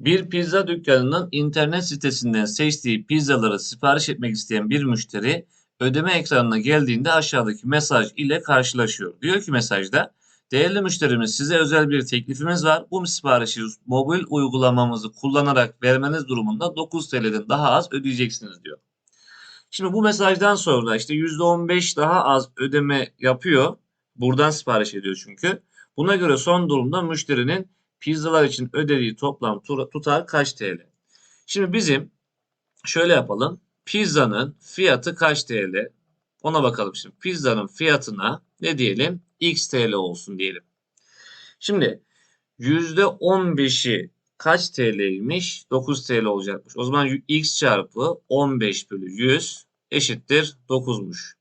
Bir pizza dükkanının internet sitesinden seçtiği pizzaları sipariş etmek isteyen bir müşteri ödeme ekranına geldiğinde aşağıdaki mesaj ile karşılaşıyor. Diyor ki mesajda değerli müşterimiz size özel bir teklifimiz var. Bu siparişi mobil uygulamamızı kullanarak vermeniz durumunda 9 TL'den daha az ödeyeceksiniz diyor. Şimdi bu mesajdan sonra işte %15 daha az ödeme yapıyor. Buradan sipariş ediyor çünkü. Buna göre son durumda müşterinin pizzalar için ödediği toplam tutar kaç TL? Şimdi bizim şöyle yapalım. Pizzanın fiyatı kaç TL? Ona bakalım şimdi. Pizzanın fiyatına ne diyelim? X TL olsun diyelim. Şimdi %15'i kaç TL'ymiş? 9 TL olacakmış. O zaman X çarpı 15 bölü 100 eşittir 9'muş.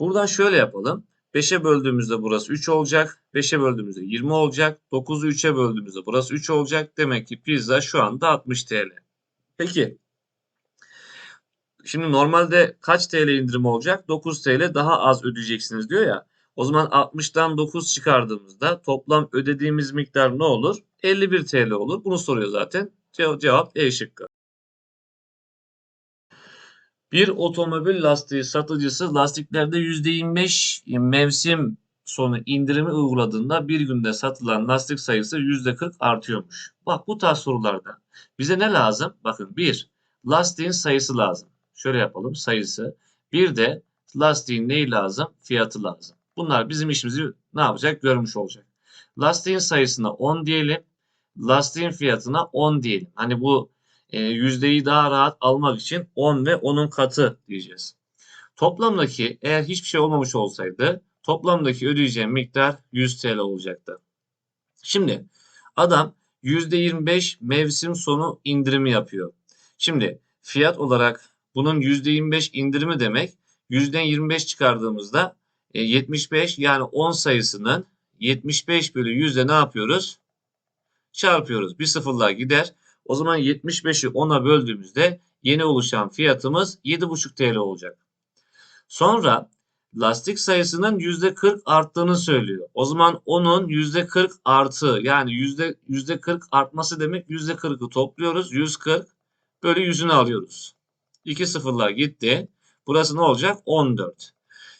Buradan şöyle yapalım. 5'e böldüğümüzde burası 3 olacak. 5'e böldüğümüzde 20 olacak. 9'u 3'e böldüğümüzde burası 3 olacak. Demek ki pizza şu anda 60 TL. Peki. Şimdi normalde kaç TL indirim olacak? 9 TL daha az ödeyeceksiniz diyor ya. O zaman 60'tan 9 çıkardığımızda toplam ödediğimiz miktar ne olur? 51 TL olur. Bunu soruyor zaten. Ce- Cevap E şıkkı. Bir otomobil lastiği satıcısı lastiklerde %25 mevsim sonu indirimi uyguladığında bir günde satılan lastik sayısı %40 artıyormuş. Bak bu tarz sorularda bize ne lazım? Bakın bir lastiğin sayısı lazım. Şöyle yapalım sayısı. Bir de lastiğin neyi lazım? Fiyatı lazım. Bunlar bizim işimizi ne yapacak? Görmüş olacak. Lastiğin sayısına 10 diyelim. Lastiğin fiyatına 10 diyelim. Hani bu e, yüzdeyi daha rahat almak için 10 ve onun katı diyeceğiz. Toplamdaki eğer hiçbir şey olmamış olsaydı toplamdaki ödeyeceğim miktar 100 TL olacaktı. Şimdi adam %25 mevsim sonu indirimi yapıyor. Şimdi fiyat olarak bunun %25 indirimi demek yüzden 25 çıkardığımızda e, 75 yani 10 sayısının 75 bölü 100'de ne yapıyoruz? Çarpıyoruz. Bir sıfırlar gider. O zaman 75'i 10'a böldüğümüzde yeni oluşan fiyatımız 7,5 TL olacak. Sonra lastik sayısının %40 arttığını söylüyor. O zaman onun %40 artı yani yüzde 40 artması demek %40'ı topluyoruz. 140 bölü 100'ünü alıyoruz. 2 sıfırlar gitti. Burası ne olacak? 14.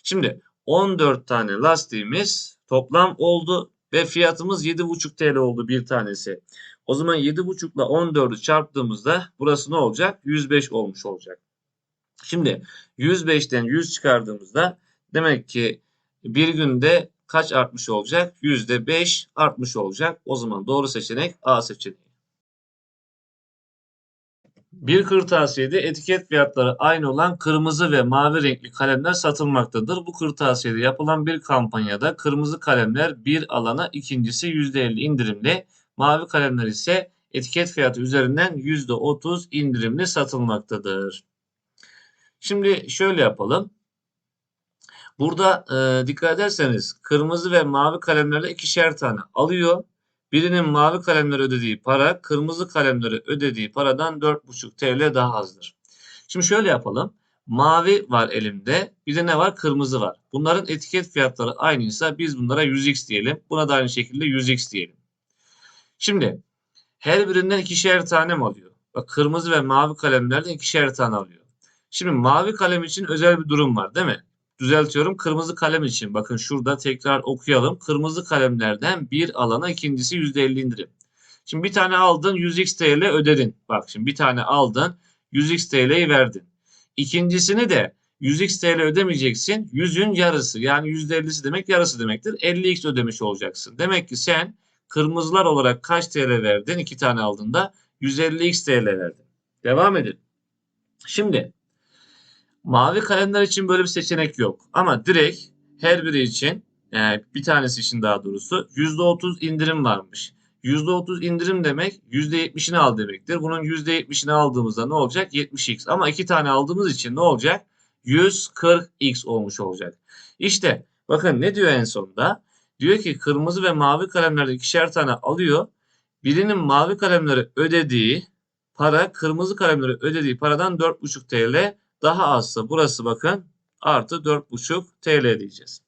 Şimdi 14 tane lastiğimiz toplam oldu ve fiyatımız 7,5 TL oldu bir tanesi. O zaman 7,5 ile 14'ü çarptığımızda burası ne olacak? 105 olmuş olacak. Şimdi 105'ten 100 çıkardığımızda demek ki bir günde kaç artmış olacak? %5 artmış olacak. O zaman doğru seçenek A seçeneği. Bir kırtasiyede etiket fiyatları aynı olan kırmızı ve mavi renkli kalemler satılmaktadır. Bu kırtasiyede yapılan bir kampanyada kırmızı kalemler bir alana ikincisi %50 indirimli, mavi kalemler ise etiket fiyatı üzerinden %30 indirimli satılmaktadır. Şimdi şöyle yapalım. Burada e, dikkat ederseniz kırmızı ve mavi kalemlerde ikişer tane alıyor. Birinin mavi kalemlere ödediği para kırmızı kalemlere ödediği paradan 4,5 TL daha azdır. Şimdi şöyle yapalım. Mavi var elimde. Bir de ne var? Kırmızı var. Bunların etiket fiyatları aynıysa biz bunlara 100x diyelim. Buna da aynı şekilde 100x diyelim. Şimdi her birinden ikişer tane mi alıyor? Bak kırmızı ve mavi kalemlerden ikişer tane alıyor. Şimdi mavi kalem için özel bir durum var değil mi? Düzeltiyorum. Kırmızı kalem için bakın şurada tekrar okuyalım. Kırmızı kalemlerden bir alana ikincisi %50 indirim. Şimdi bir tane aldın 100x TL ödedin. Bak şimdi bir tane aldın 100x TL'yi verdin. İkincisini de 100x TL ödemeyeceksin. 100'ün yarısı yani %50'si demek yarısı demektir. 50x ödemiş olacaksın. Demek ki sen kırmızılar olarak kaç TL verdin? İki tane aldığında 150x TL verdin. Devam edin. Şimdi Mavi kalemler için böyle bir seçenek yok. Ama direkt her biri için yani bir tanesi için daha doğrusu %30 indirim varmış. %30 indirim demek %70'ini al demektir. Bunun %70'ini aldığımızda ne olacak? 70x. Ama iki tane aldığımız için ne olacak? 140x olmuş olacak. İşte bakın ne diyor en sonunda? Diyor ki kırmızı ve mavi kalemlerde ikişer tane alıyor. Birinin mavi kalemleri ödediği para kırmızı kalemleri ödediği paradan 4,5 TL daha azsa burası bakın artı 4,5 TL diyeceğiz.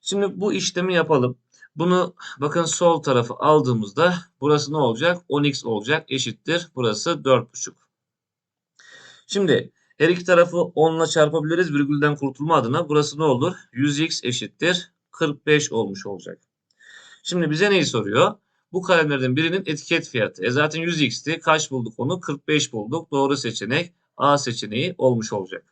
Şimdi bu işlemi yapalım. Bunu bakın sol tarafı aldığımızda burası ne olacak? 10x olacak eşittir. Burası 4,5. Şimdi her iki tarafı 10 ile çarpabiliriz virgülden kurtulma adına. Burası ne olur? 100x eşittir 45 olmuş olacak. Şimdi bize neyi soruyor? Bu kalemlerden birinin etiket fiyatı. E zaten 100x'ti. Kaç bulduk onu? 45 bulduk. Doğru seçenek A seçeneği olmuş olacak.